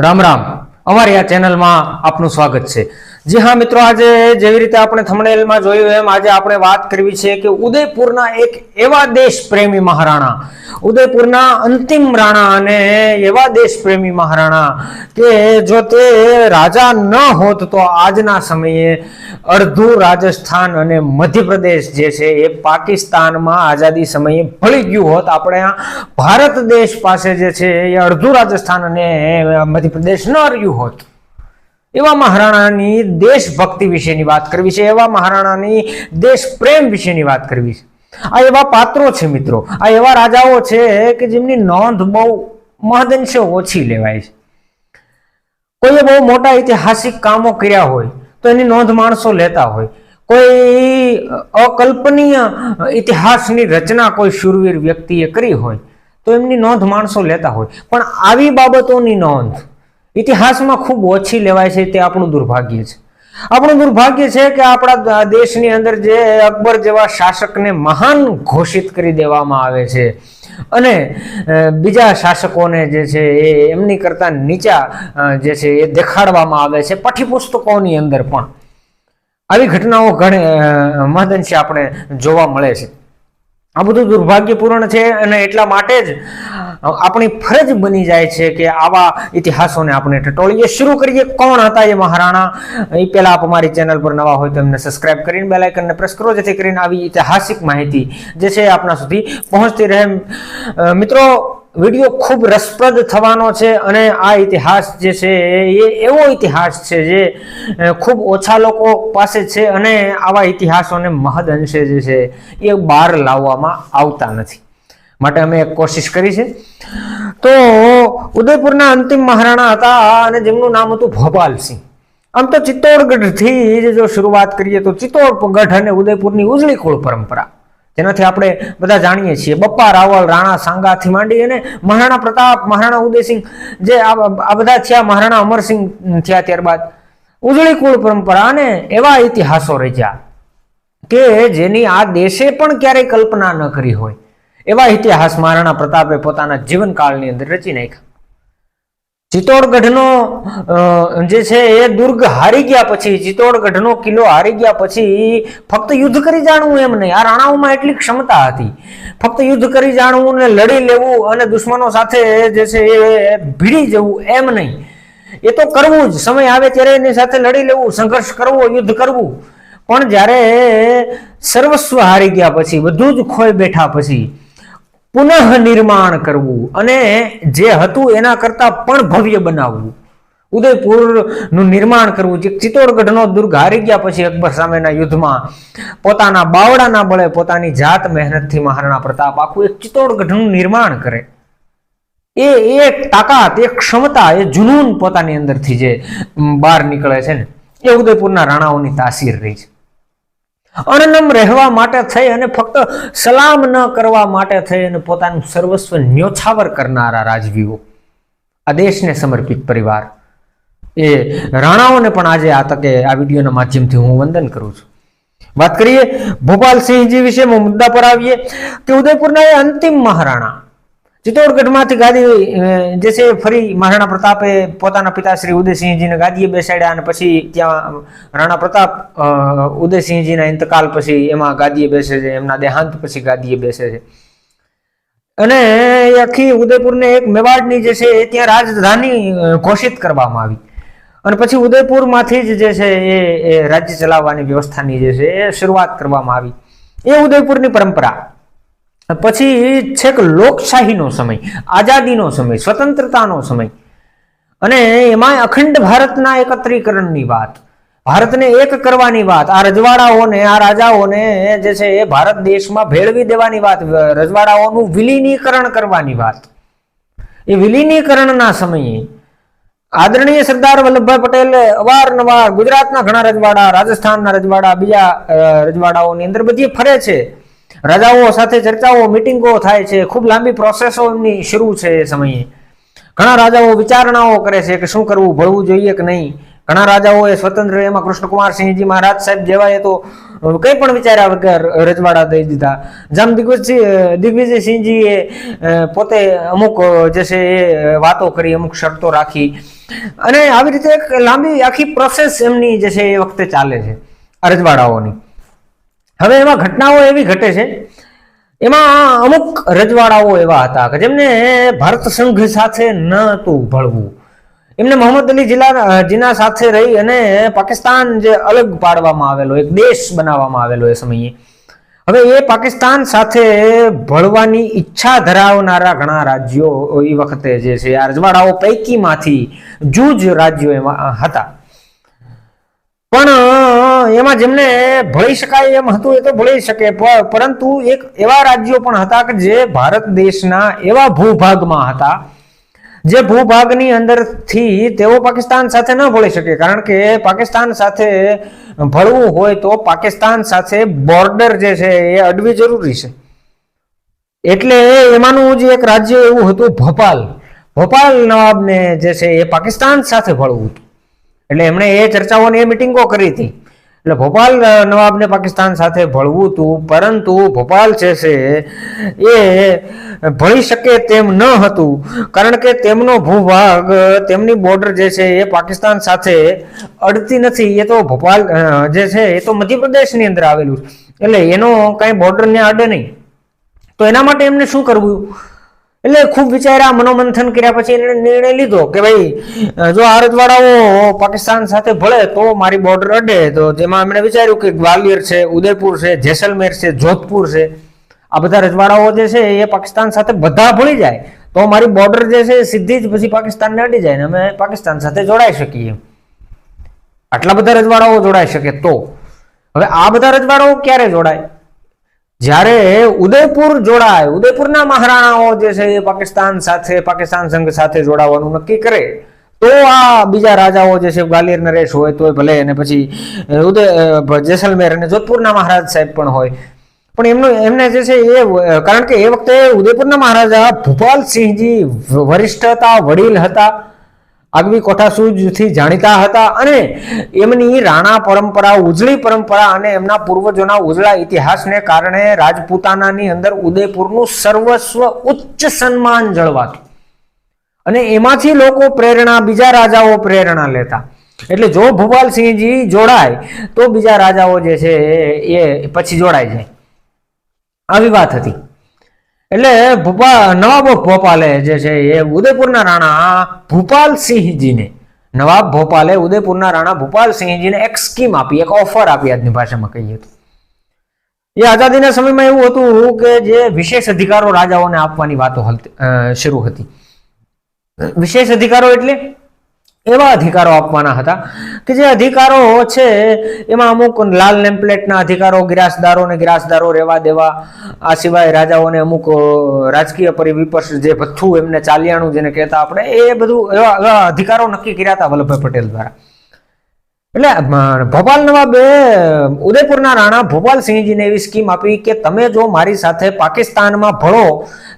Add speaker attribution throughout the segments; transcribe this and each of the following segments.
Speaker 1: રામ રામ. અમારી આ ચેનલમાં આપનું સ્વાગત છે. જી હા, મિત્રો, આજે જેવી રીતે આપણે થમણેલમાં જોયું એમ, આજે આપણે વાત કરવી છે કે ઉદયપુરના એક એવા દેશ પ્રેમી મહારાણા, ઉદયપુરના અંતિમ રાણા અને એવા દેશ પ્રેમી મહારાણા કે જો તે રાજા ન હોત તો આજના સમયે અડધું રાજસ્થાન અને મધ્યપ્રદેશ જે છે એ પાકિસ્તાનમાં આઝાદી સમયે ભળી ગયું હોત. આપણે ભારત દેશ પાસે જે છે એ અડધું રાજસ્થાન અને મધ્યપ્રદેશ ન રહ્યું હોત. એવા મહારાણાની દેશભક્તિ વિશેની વાત કરવી છે, એવા મહારાણાની દેશ પ્રેમ વિશેની વાત કરવી છે. આ એવા પાત્રો છે મિત્રો, આ એવા રાજાઓ છે કે જેમની નોંધ બહુ મહદંશે ઓછી લેવાય છે. કોઈએ બહુ મોટા ઐતિહાસિક કામો કર્યા હોય, તો એની નોંધ માણસો લેતા હોય. કોઈ અકલ્પનીય ઇતિહાસની રચના કોઈ શૂરવીર વ્યક્તિએ કરી હોય, તો એમની નોંધ માણસો લેતા હોય. પણ આવી બાબતોની નોંધ ઇતિહાસમાં ખૂબ ઓછી લેવાય છે તે આપણું દુર્ભાગ્ય છે. આપણું દુર્ભાગ્ય છે કે આપણા દેશની અંદર જે અકબર જેવા શાસકને મહાન ઘોષિત કરી દેવામાં આવે છે અને બીજા શાસકોને જે છે એ એમની કરતા નીચા જે છે એ દેખાડવામાં આવે છે પાઠ્યપુસ્તકોની અંદર પણ. આવી ઘટનાઓ ઘણી મહદંશે આપણે જોવા મળે છે. આ બધું દુર્ભાગ્યપૂર્ણ છે અને એટલા માટે જ આપણી ફરજ બની જાય છે કે આવા ઇતિહાસોને આપણે ટટોળીએ. શરૂ કરીએ કોણ હતા એ મહારાણા? એ પહેલા આપ અમારી ચેનલ પર નવા હોય તો એમને સબસ્ક્રાઇબ કરીને બેલ આઇકનને પ્રેસ કરો જેથી કરીને આવી ઐતિહાસિક માહિતી જે છે આપણા સુધી પહોંચતી રહે. મિત્રો વીડિયો ખૂબ રસપ્રદ થવાનો છે અને આ ઇતિહાસ જે છે એ એવો ઇતિહાસ છે જે ખૂબ ઓછા લોકો પાસે છે અને આવા ઇતિહાસોને મહદ અંશે જે છે એ બહાર લાવવામાં આવતા નથી. માટે અમે એક કોશિશ કરી છે. તો ઉદયપુરના અંતિમ મહારાણા હતા અને જેમનું નામ હતું ભોપાલસિંહ. આમ તો ચિત્તોડગઢથી જ જો શરૂઆત કરીએ તો ચિત્તોડગઢ અને ઉદયપુરની ઉજળી કુળ પરંપરા. જેનાથી આપણે બધા જાણીએ છીએ. બપ્પા, રાવલ, રાણા, સાંગાથી માંડી અને મહારાણા પ્રતાપ, મહારાણા ઉદયસિંહ જે આ બધા થયા, મહારાણા અમરસિંહ થયા ત્યારબાદ. ઉજળી કુળ પરંપરા અને એવા ઇતિહાસો રચ્યા કે જેની આ દેશે પણ ક્યારેય કલ્પના ન કરી હોય. એવા ઇતિહાસ મહારાણા પ્રતાપે પોતાના જીવનકાળની અંદર રચી નાખ્યા. ચિત્તોડગઢનો જે છે એ દુર્ગ હારી ગયા પછી, ચિત્તોડગઢનો કિલ્લો હારી ગયા પછી ફક્ત યુદ્ધ કરી જાણવું એમ નહીં. આ રાણાઓમાં એટલી ક્ષમતા હતી. ફક્ત યુદ્ધ કરી જાણવું ને લડી લેવું અને દુશ્મનો સાથે જે છે એ ભીડી જવું એમ નહીં. એ તો કરવું જ. સમય આવે ત્યારે એની સાથે લડી લેવું, સંઘર્ષ કરવો, યુદ્ધ કરવું. પણ જ્યારે સર્વસ્વ હારી ગયા પછી, બધું જ ખોઈ બેઠા પછી પુનઃ નિર્માણ કરવું અને જે હતું એના કરતા પણ ભવ્ય બનાવવું. ઉદયપુરનું નિર્માણ કરવું. જે ચિત્તોડગઢનો દુર્ગ હારી ગયા પછી અકબર સામેના યુદ્ધમાં પોતાના બાવડાના બળે પોતાની જાત મહેનતથી મહારાણા પ્રતાપ આખું એક ચિત્તોડગઢનું નિર્માણ કરે. એ એક તાકાત, એક ક્ષમતા, એ જુનૂન પોતાની અંદરથી જે બહાર નીકળે છે ને, એ ઉદયપુરના રાણાઓની તાસીર રહી છે. અણનમ રહેવા માટે થઈ અને ફક્ત સલામ ન કરવા માટે થઈ અને પોતાનું સર્વસ્વ ન્યોછાવર કરનારા રાજવીઓ. આ દેશને સમર્પિત પરિવાર. એ રાણાઓને પણ આજે આ તકે આ વિડીયોના માધ્યમથી હું વંદન કરું છું. વાત કરીએ ભોપાલસિંહજી વિશે મુદ્દા પર આવીએ. કે ઉદયપુરના અંતિમ મહારાણા. ચિત્તોડગઢમાંથી ગાદી જે છે, ફરી મહારાણા પ્રતાપે પોતાના પિતા શ્રી ઉદયસિંહજીને ગાદીએ બેસાડ્યા અને પછી ત્યાં રાણા પ્રતાપ ઉદયસિંહજીના ઇંતકાલ પછી એમાં ગાદીએ બેસે છે, એમના દેહાંત પછી ગાદીએ બેસે છે. અને આખી ઉદયપુરને એક મેવાડની જે છે ત્યાં રાજધાની ઘોષિત કરવામાં આવી. અને પછી ઉદયપુરમાંથી જ જે છે, એ એ રાજ્ય ચલાવવાની વ્યવસ્થાની જે છે, એ શરૂઆત કરવામાં આવી. એ ઉદયપુરની પરંપરા. પછી છેક લોકશાહીનો સમય, આઝાદીનો સમય, સ્વતંત્રતાનો સમય. અને એમાં અખંડ ભારતના એકત્રીકરણની વાત, ભારતને એક કરવાની વાત, આ રજવાડાઓને, આ રાજાઓને જે છે એ ભારત દેશમાં ભેળવી દેવાની વાત રજવાડાઓનું વિલીનીકરણ કરવાની વાત. એ વિલીનીકરણના સમયે આદરણીય સરદાર વલ્લભભાઈ પટેલે અવારનવાર ગુજરાતના ઘણા રજવાડા, રાજસ્થાનના રજવાડા, બીજા રજવાડાઓની અંદર બધી ફરે છે. રાજાઓ સાથે ચર્ચાઓ મિટિંગો થાય છે. ખૂબ લાંબી પ્રોસેસો એમની શરૂ છે એ સમયે. ઘણા રાજાઓ વિચારણાઓ કરે છે કે શું કરવું ભળવું જોઈએ કે નહીં? ઘણા રાજાઓએ સ્વતંત્ર એમાં કૃષ્ણકુમાર સિંહજી મહારાજ સાહેબ જેવાએ તો કંઈ પણ વિચાર્યા વગર રજવાડા દઈ દીધા. જામ દિગ્વિજય દિગ્વિજયસિંહજીએ પોતે અમુક, જે છે એ, વાતો કરી, અમુક શરતો રાખી. અને આવી રીતે એક લાંબી આખી પ્રોસેસ એમની જે છે એ વખતે ચાલે છે, રજવાડાઓની. હવે એમાં ઘટનાઓ એવી ઘટે છે. એમાં અમુક રજવાડાઓ એવા હતા કે જેમને ભારત સંઘ સાથે ન હતું ભળવું એમને મોહમ્મદ અલી જિલ્લા જીના સાથે રહી અને પાકિસ્તાન જે અલગ પાડવામાં આવેલો, એક દેશ બનાવવામાં આવેલો એ સમયે. હવે એ પાકિસ્તાન સાથે ભળવાની ઈચ્છા ધરાવનારા ઘણા રાજ્યો એ વખતે જે છે, આ રજવાડાઓ પૈકીમાંથી જૂજ રાજ્યો એમાં હતા. પણ એમાં જેમને ભળી શકાય એમ હતું એ તો ભળી શકે પરંતુ એક એવા રાજ્યો પણ હતા કે જે ભારત દેશના એવા ભૂભાગમાં હતા, જે ભૂભાગની અંદરથી તેઓ પાકિસ્તાન સાથે ન ભળી શકે. કારણ કે પાકિસ્તાન સાથે ભળવું હોય તો પાકિસ્તાન સાથે બોર્ડર જે છે એ અડવી જરૂરી છે. એટલે એમાંનું જે એક રાજ્ય એવું હતું ભોપાલ. ભોપાલ નવાબને જે છે એ પાકિસ્તાન સાથે ભળવું હતું. એટલે એમણે એ ચર્ચાઓની એ મિટિંગો કરી હતી. એટલે ભોપાલ નવાબને પાકિસ્તાન સાથે ભળવું હતું પરંતુ ભોપાલ છે છે, એ ભળી શકે તેમ ન હતું. કારણ કે તેમનો ભૂભાગ, તેમની બોર્ડર જે છે, એ પાકિસ્તાન સાથે અડતી નથી. એ તો ભોપાલ જે છે, એ તો મધ્યપ્રદેશની અંદર આવેલું એટલે એનો કાંઈ બોર્ડર ને અડે નહીં. તો એના માટે એમને શું કરવું? એટલે ખૂબ વિચાર્યા, મનોમંથન કર્યા પછી એને નિર્ણય લીધો કે ભાઈ જો આ રજવાડાઓ પાકિસ્તાન સાથે ભળે તો મારી બોર્ડર અડે. તો જેમાં એમણે વિચાર્યું કે ગ્વાલિયર છે, ઉદયપુર છે, જેસલમેર છે, જોધપુર છે. આ બધા રજવાડાઓ જે છે એ પાકિસ્તાન સાથે બધા ભળી જાય. તો મારી બોર્ડર જે છે સીધી જ પછી પાકિસ્તાનને અડી જાય ને અમે પાકિસ્તાન સાથે જોડાઈ શકીએ. આટલા બધા રજવાડાઓ જોડાઈ શકે તો. હવે આ બધા રજવાડાઓ ક્યારે જોડાય? જ્યારે ઉદયપુર જોડાય, ઉદયપુરના મહારાણાઓ જે છે એ પાકિસ્તાન સાથે, પાકિસ્તાન સંઘ સાથે જોડાવાનું નક્કી કરે, તો આ બીજા રાજાઓ જે છે, ગ્વાલિયર નરેશ હોય, તોય ભલે અને પછી ઉદય જેસલમેર અને જોધપુરના મહારાજ સાહેબ પણ હોય. પણ એમનું, એમને જે છે એ કારણ કે એ વખતે ઉદયપુરના મહારાજા ભૂપાલસિંહજી વરિષ્ઠ હતા વડીલ હતા. આગવી કોઠાસૂજથી જાણીતા હતા અને એમની રાણા પરંપરા, ઉજળી પરંપરા અને એમના પૂર્વજોના ઉજળા ઇતિહાસને કારણે રાજપૂતાનાની અંદર ઉદયપુરનું સર્વસ્વ ઉચ્ચ સન્માન જળવાતું. અને એમાંથી લોકો પ્રેરણા, બીજા રાજાઓ પ્રેરણા લેતા. એટલે જો ભૂપાલસિંહજી જોડાય, તો બીજા રાજાઓ જે છે એ પછી જોડાય જાય. આવી વાત હતી. એટલે ભૂપા નવાબ ભોપાલે જે છે એ ઉદયપુરના રાણા ભૂપાલસિંહજીને નવાબ ભોપાલે ઉદયપુરના રાણા ભૂપાલસિંહજીને એક સ્કીમ આપી, એક ઓફર આપી આજની ભાષામાં કહીએ તો. એ આઝાદીના સમયમાં એવું હતું કે જે વિશેષ અધિકારો રાજાઓને આપવાની વાતો શરૂ હતી. વિશેષ અધિકારો એટલે? એવા અધિકારો આપવાના હતા કે જે અધિકારો છે, એમાં અમુક લાલ નેમપ્લેટના અધિકારો ગિરાસદારોને ગિરાસદારો રહેવા દેવા, આ સિવાય રાજાઓને અમુક રાજકીય પરિવિપક્ષ જે ભથ્થું એમને ચાલિયાણું જેને કહેતા આપણે, એ બધું એવા એવા અધિકારો નક્કી કર્યા હતા વલ્લભભાઈ પટેલ દ્વારા. એટલે ભોપાલ નવાબે ઉદયપુરના રાણા ભોપાલસિંહજીને એવી સ્કીમ આપી કે તમે જો મારી સાથે પાકિસ્તાનમાં ભળો,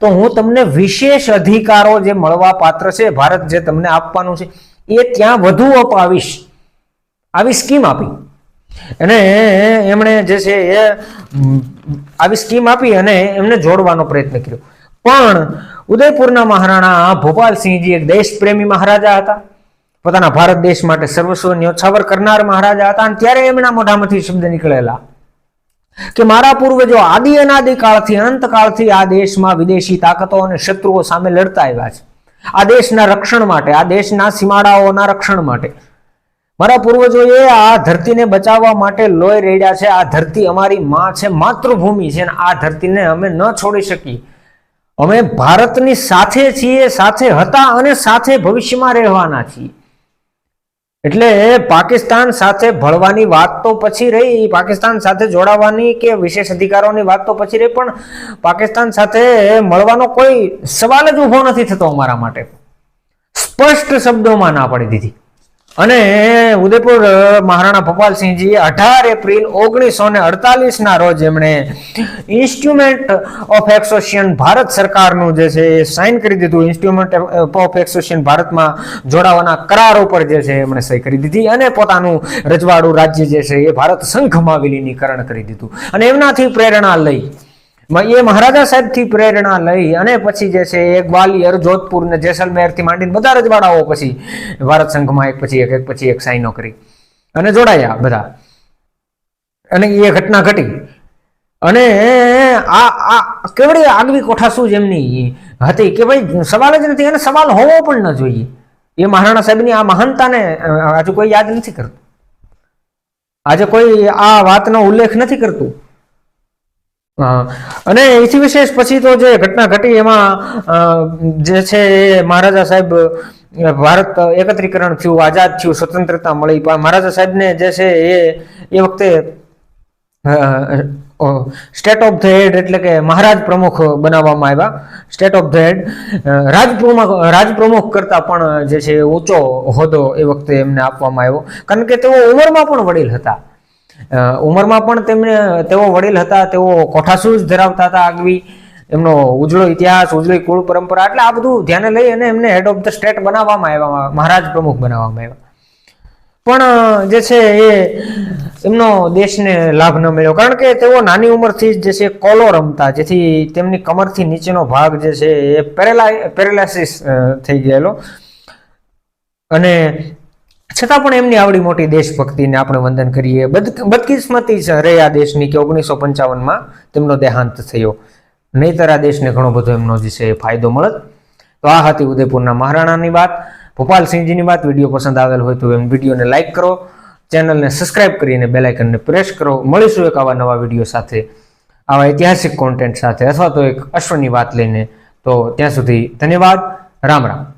Speaker 1: તો હું તમને વિશેષ અધિકારો જે મળવા પાત્ર છે, ભારત જે તમને આપવાનું છે એ ત્યાં વધુ અપાવીશ આવી સ્કીમ આપી. અને એમણે જે છે એ આવી સ્કીમ આપી અને એમને જોડવાનો પ્રયત્ન કર્યો. પણ ઉદયપુરના મહારાણા ભોપાલસિંહજી એક દેશપ્રેમી મહારાજા હતા. પોતાના ભારત દેશ માટે સર્વસ્વ ન્યોછાવર કરનાર મહારાજા હતા અને ત્યારે એમના મોઢામાંથી શબ્દ નીકળેલા કે મારા પૂર્વજો આદિ અનાદિ કાળથી અનંત કાળથી આ દેશમાં વિદેશી તાકાતો અને શત્રુઓ સામે લડતા આવ્યા છે. આ દેશના રક્ષણ માટે, આ દેશના સીમાડાઓના રક્ષણ માટે. મારા પૂર્વજોએ આ ધરતીને બચાવવા માટે લોહી રેડ્યા છે. આ ધરતી અમારી માં છે, માતૃભૂમિ છે અને આ ધરતીને અમે ન છોડી શકીએ. અમે ભારતની સાથે છીએ, સાથે હતા અને સાથે ભવિષ્યમાં રહેવાના છીએ. એટલે પાકિસ્તાન સાથે ભળવાની વાત તો પછી રહી, પાકિસ્તાન સાથે જોડાવાની કે વિશેષ અધિકારોની વાત તો પછી રહી, પણ પાકિસ્તાન સાથે મળવાનો કોઈ સવાલ જ ઊભો નથી થતો અમારા માટે. સ્પષ્ટ શબ્દોમાં ના પાડી દીધી. અને ઉદયપુર મહારાણા ભોપાલસિંહજી અઢાર એપ્રિલ ઓગણીસો ને અડતાલીસ ના રોજ એમણે ઇન્સ્ટ્રુમેન્ટ ઓફ એસોસિએશન ભારત સરકારનું જે છે એ સાઇન કરી દીધું. ઇન્સ્ટ્રુમેન્ટ ઓફ એસોસિએશન ભારતમાં જોડાવાના કરાર ઉપર જે છે એમણે સહી કરી દીધી અને પોતાનું રજવાડું રાજ્ય જે છે એ ભારત સંઘમાં વિલીનીકરણ કરી દીધું. અને એમનાથી પ્રેરણા લઈ એ મહારાજા સાહેબથી પ્રેરણા લઈ અને પછી જે છે એ ગ્વાલિયર જોધપુર ને જેસલમેરથી માંડીને બધા રજવાડાઓ પછી ભારત સંઘમાં એક પછી એક એક પછી એક સાઈનો કરી અને જોડાયા બધા. અને એ ઘટના ઘટી. અને આ આ કેવડી આગવી કોઠાસૂઝ એમની? હતી કે ભાઈ, સવાલ જ નથી અને સવાલ હોવો પણ ન જોઈએ. એ મહારાણા સાહેબની આ મહાનતાને હજુ કોઈ યાદ નથી કરતું. આજે કોઈ આ વાતનો ઉલ્લેખ નથી કરતું. અને એથી વિશેષ પછી તો જે ઘટના ઘટી એમાં જે છે મહારાજા સાહેબ ભારત એકત્રીકરણ થયું, આઝાદ થયું, સ્વતંત્રતા મળી. પણ મહારાજા સાહેબને જે છે એ એ વખતે સ્ટેટ ઓફ ધ હેડ એટલે કે મહારાજ પ્રમુખ બનાવવામાં આવ્યા. સ્ટેટ ઓફ ધ હેડ રાજ રાજપ્રમુખ રાજ પ્રમુખ કરતા પણ જે છે ઊંચો હોદ્દો એ વખતે એમને આપવામાં આવ્યો. કારણ કે તેઓ ઉંમરમાં પણ વડીલ હતા. ઉંમરમાં પણ તેમને, તેઓ વડીલ હતા, તેઓ કોઠાસૂઝ ધરાવતા હતા આગવી. એમનો ઉજળો ઇતિહાસ, ઉજળી કુળ પરંપરા, એટલે આ બધું ધ્યાને લઈ અને એમને હેડ ઓફ ધ સ્ટેટ બનાવવામાં આવ્યા મહારાજ પ્રમુખ બનાવવામાં આવ્યા. પણ જે છે એ એમનો દેશને લાભ ન મળ્યો. કારણ કે તેઓ નાની ઉંમરથી જ જે છે કોલો રમતા, જેથી તેમની કમરથી નીચેનો ભાગ જે છે એ પેરેલા, પેરેલાસિસ થઈ ગયેલો. અને છતાં પણ એમની આવડી મોટી દેશભક્તિને આપણે વંદન કરીએ. બદ બદકિસ્મતી જ રહી આ દેશની કે ઓગણીસો પંચાવનમાં તેમનો દેહાંત થયો. નહીતર આ દેશને ઘણો બધો એમનો જે છે ફાયદો મળત. તો આ હતી ઉદયપુરના મહારાણાની વાત. ભોપાલસિંહજીની વાત, વીડિયો પસંદ આવેલ હોય તો એમ વિડીયોને લાઇક કરો. ચેનલને સબસ્ક્રાઇબ કરીને બેલાઇકનને પ્રેસ કરો. મળીશું એક આવા નવા વીડિયો સાથે, આવા ઐતિહાસિક કોન્ટેન્ટ સાથે અથવા તો એક અશ્વની વાત લઈને. તો ત્યાં સુધી ધન્યવાદ. રામ રામ.